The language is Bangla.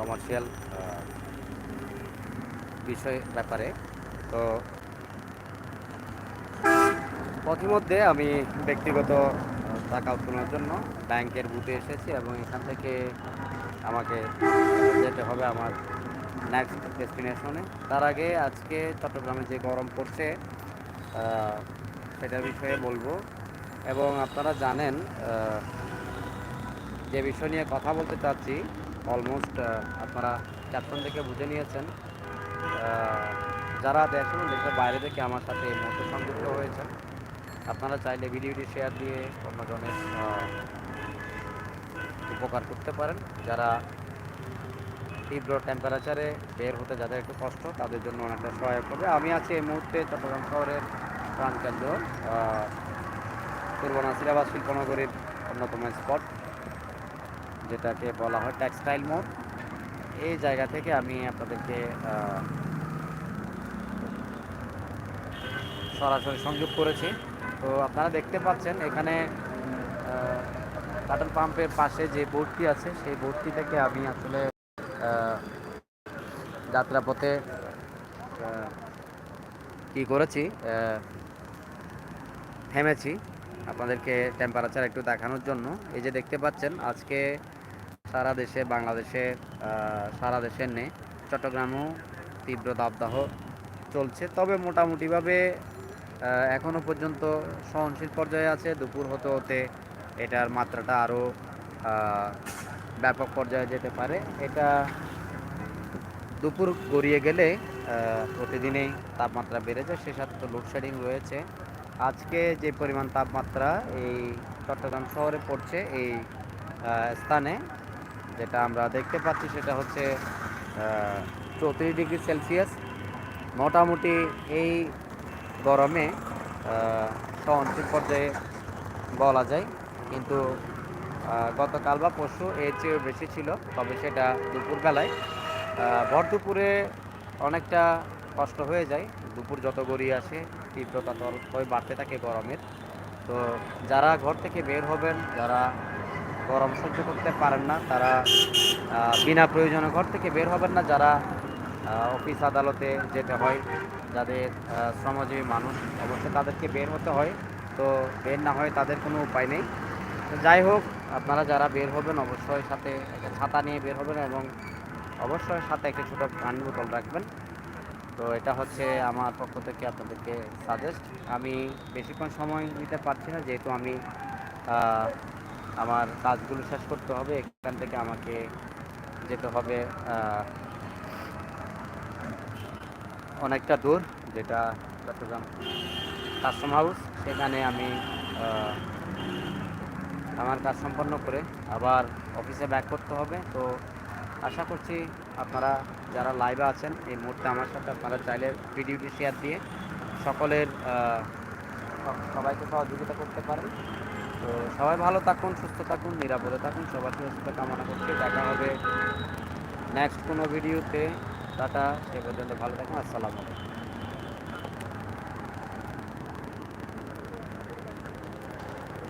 কমার্শিয়াল বিষয় ব্যাপারে। তো পথিমধ্যে আমি ব্যক্তিগত টাকা উত্তোলনের জন্য ব্যাংকের বুথে এসেছি এবং এখান থেকে আমাকে যেতে হবে আমার নেক্সট ডেস্টিনেশনে তার আগে আজকে চট্টগ্রামে যে গরম পড়ছে সেটার বিষয়ে বলব। এবং আপনারা জানেন যে বিষয় নিয়ে কথা বলতে চাচ্ছি অলমোস্ট আপনারা ক্যাপশন থেকে বুঝে নিয়েছেন। যারা দেশ এবং দেশের বাইরে থেকে আমার সাথে এই মুহূর্তে সংযুক্ত হয়েছেন, আপনারা চাইলে ভিডিওটি শেয়ার দিয়ে অন্যজনের উপকার করতে পারেন। যারা তীব্র টেম্পারেচারে বের হতে যাদের একটু কষ্ট, তাদের জন্য অনেকটা সহায়ক হবে। আমি আছি এই মুহূর্তে চট্টগ্রাম শহরের প্রাণকেন্দ্র পূর্ব নাসিরাবাদ শিল্পনগরীর অন্যতম স্পট যেটাকে বলা হয় টেক্সটাইল মোড় এই জায়গা থেকে আমি আপনাদেরকে সরাসরি সংযোগ করেছি। তো আপনারা দেখতে পাচ্ছেন এখানে কাটল পাম্পের পাশে যে বোর্ডটি আছে, সেই বোর্ডটি থেকে আমি আসলে যাত্রাপথে কি করেছি থেমেছি। আপনাদেরকে টেম্পারেচার একটু দেখানোর জন্য। এই যে দেখতে পাচ্ছেন, আজকে সারা দেশে, বাংলাদেশে সারা দেশের নেই। চট্টগ্রামেও তীব্র দাবদাহ চলছে। তবে মোটামুটিভাবে এখনও পর্যন্ত সহনশীল পর্যায়ে আছে। দুপুর হতে হতে এটার মাত্রাটা আরও ব্যাপক পর্যায়ে যেতে পারে। এটা দুপুর গড়িয়ে গেলে প্রতিদিনেই তাপমাত্রা বেড়ে যায়। সে সাথে তো লোডশেডিং রয়েছে। আজকে যে পরিমাণ তাপমাত্রা এই চট্টগ্রাম শহরে পড়ছে, এই স্থানে যেটা আমরা দেখতে পাচ্ছি সেটা হচ্ছে চৌত্রিশ ডিগ্রি সেলসিয়াস। মোটামুটি এই গরমে সহনশীল পর্যায়ে বলা যায়। কিন্তু গতকাল বা পরশু এর চেয়েও বেশি ছিল, তবে সেটা দুপুরবেলায়। ভর দুপুরে অনেকটা কষ্ট হয়ে যায়। দুপুর যত গড়িয়ে আসে, তীব্রতা তল হয়ে বাড়তে থাকে গরমের। তো যারা ঘর থেকে বের হবেন, যারা গরম সহ্য করতে পারেন না। তারা বিনা প্রয়োজনে ঘর থেকে বের হবেন না। যারা অফিস আদালতে যেতে হয়, যাদের শ্রমজীবী মানুষ, অবশ্যই তাদেরকে বের হতে হয়। তো বের না হয় তাদের কোনো উপায় নেই। তো যাই হোক, আপনারা যারা বের হবেন, অবশ্যই সাথে একটা ছাতা নিয়ে বের হবেন এবং অবশ্যই সাথে একটা ছোটো পানি বোতল রাখবেন। তো এটা হচ্ছে আমার পক্ষ থেকে আপনাদেরকে সাজেস্ট আমি বেশিক্ষণ সময় নিতে পারছি না, যেহেতু আমি আমার কাজগুলো শেষ করতে হবে, এখান থেকে আমাকে যেতে হবে অনেকটা দূর, যেটা চট্টগ্রাম কাস্টম হাউস। সেখানে আমি আমার কাজ সম্পন্ন করে আবার অফিসে ব্যাক করতে হবে। তো আশা করছি আপনারা যারা লাইভে আছেন, এই মুহূর্তে আমার সাথে আপনারা চাইলে ভিডিওটি শেয়ার দিয়ে সকলের সবাইকে সহযোগিতা করতে পারেন। তো সবাই ভালো থাকুন, সুস্থ থাকুন, নিরাপদে থাকুন। সবার সুস্থ কামনা করছি। দেখা হবে নেক্সট কোনো ভিডিওতে টাটা সে পর্যন্ত ভালো থাকুন। আসসালামু আলাইকুম।